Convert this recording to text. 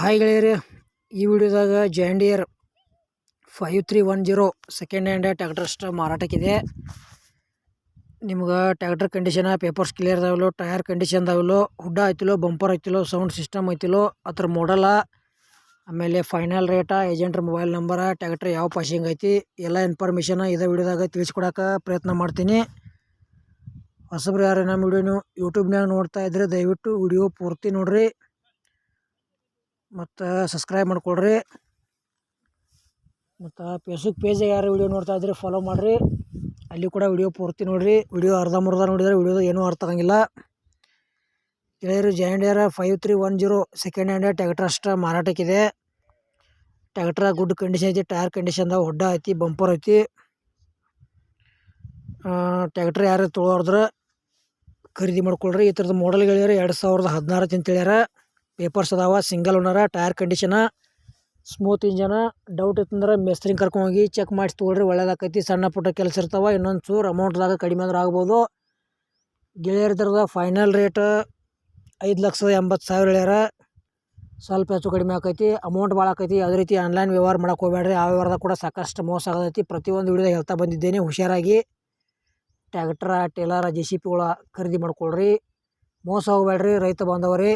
Hi ಗೆಳೆಯರೇ, ಈ ವಿಡಿಯೋದಾಗ John Deere five three one zero second hand tractor ಅಷ್ಟು ಮಾರಾಟಕ್ಕಿದೆ ನಿಮ್ಗೆ ಟ್ಯಾಕ್ಟರ್ ಕಂಡೀಷನ ಪೇಪರ್ಸ್ ಕ್ಲಿಯರ್ ಅದಾವಲ್ಲೋ ಟಯರ್ ಕಂಡೀಷನ್ ಅದಾವಲ್ಲೋ ಹುಡ್ಡ ಐತಿಲೋ ಬಂಪರ್ ಐತಿಲೋ ಸೌಂಡ್ ಸಿಸ್ಟಮ್ ಐತಿಲೋ, ಅದ್ರ ಮಾಡಲ ಆಮೇಲೆ ಫೈನಲ್ ರೇಟ ಏಜೆಂಟ್ರ ಮೊಬೈಲ್ ನಂಬರ ಟ್ಯಾಕ್ಟರ್ ಯಾವ ಪಾಸಿಂಗ್ ಐತಿ, ಎಲ್ಲ ಇನ್ಫಾರ್ಮೇಷನ್ ಇದೇ ವಿಡಿಯೋದಾಗ ತಿಳಿಸ್ಕೊಡಕ್ಕೆ ಪ್ರಯತ್ನ ಮಾಡ್ತೀನಿ. ಹೊಸಬ್ರು ಯಾರು ನಮ್ಮ ವಿಡಿಯೋ ಯೂಟ್ಯೂಬ್ನಾಗ ನೋಡ್ತಾ ಇದ್ರೆ ದಯವಿಟ್ಟು ವಿಡಿಯೋ ಪೂರ್ತಿ ನೋಡ್ರಿ. ಮತ್ತು ಸಬ್ಸ್ಕ್ರೈಬ್ ಮಾಡಿಕೊಡ್ರಿ ಮತ್ತು ಫೇಸ್ಬುಕ್ ಪೇಜ್ ಯಾರು ವಿಡಿಯೋ ನೋಡ್ತಾ ಇದ್ರೆ ಫಾಲೋ ಮಾಡಿರಿ. ಅಲ್ಲಿ ಕೂಡ ವಿಡಿಯೋ ಪೂರ್ತಿ ನೋಡಿರಿ. ವಿಡಿಯೋ ಅರ್ಧ ಮುರ್ಧ ನೋಡಿದರೆ ವಿಡಿಯೋದು ಏನೂ ಅರ್ಥ ಆಗಂಗಿಲ್ಲ. ಗೆಳೆಯರು ಜಾಂಡಿಯರ five three one zero second hand tractor ಅಷ್ಟು ಮಾರಾಟಕ್ಕಿದೆ ಟ್ಯಾಕ್ಟ್ರ ಗುಡ್ ಕಂಡೀಷನ್ ಐತಿ ಟೈರ್ ಕಂಡೀಷನ್ದಾಗ ಹೊಡ್ಡ ಐತಿ ಬಂಪರ್ ಐತಿ. ಟ್ಯಾಕ್ಟ್ರ್ ಯಾರು ತೊಗೊಳೋದ್ರ ಖರೀದಿ ಮಾಡ್ಕೊಳ್ರಿ. ಈ ಥರದ ಮಾಡಲ್ ಗೆಳೆಯರು ಎರಡು ಸಾವಿರದ ಹದಿನಾರು ಅಂತ ಹೇಳ್ಯಾರ ಪೇಪರ್ಸ್ ಅದಾವ ಸಿಂಗಲ್ ಓನರ ಟೈರ್ ಕಂಡೀಷನ ಸ್ಮೂತ್ ಇಂಜನ ಡೌಟ್ ಇತ್ತಂದ್ರೆ ಮೆಸ್ತ್ರಿಂಗ್ ಕರ್ಕೊಂಡೋಗಿ ಚೆಕ್ ಮಾಡಿಸಿ ತೊಗೊಳ್ರಿ, ಒಳ್ಳೇದಾಕೈತಿ, ಸಣ್ಣ ಪುಟ್ಟ ಕೆಲಸ ಇರ್ತಾವೆ, ಇನ್ನೊಂದು ಚೂರು ಅಮೌಂಟ್ದಾಗ ಕಡಿಮೆ ಅಂದ್ರೆ ಆಗ್ಬೋದು. ಗೆಳೆಯರ ಥರದ ಫೈನಲ್ ರೇಟ್ ಐದು ಲಕ್ಷದ ಎಂಬತ್ತು ಸಾವಿರ ಹೇಳ್ಯಾರ. ಸ್ವಲ್ಪ ಹೆಚ್ಚು ಕಡಿಮೆ ಆಕೈತಿ ಅಮೌಂಟ್ ಭಾಳ ಆಕೈತಿ. ಅದೇ ರೀತಿ ಆನ್ಲೈನ್ ವ್ಯವಹಾರ ಮಾಡೋಕೆ ಹೋಗ್ಬೇಡ್ರಿ ಆ ವ್ಯವಹಾರದಾಗ ಕೂಡ ಸಾಕಷ್ಟು ಮೋಸ ಆಗತೈತಿ. ಪ್ರತಿಯೊಂದು ವಿಡಿಯೋದಾಗ ಹೇಳ್ತಾ ಬಂದಿದ್ದೇನೆ, ಹುಷಾರಾಗಿ. ಟ್ಯಾಕ್ಟ್ರ ಟೇಲರ ಜೆ ಸಿ ಪಿಗಳ ಖರೀದಿ ಮಾಡ್ಕೊಳ್ರಿ. ಮೋಸ ಹೋಗ್ಬೇಡ್ರಿ ರೈತ ಬಾಂಧವರೇ.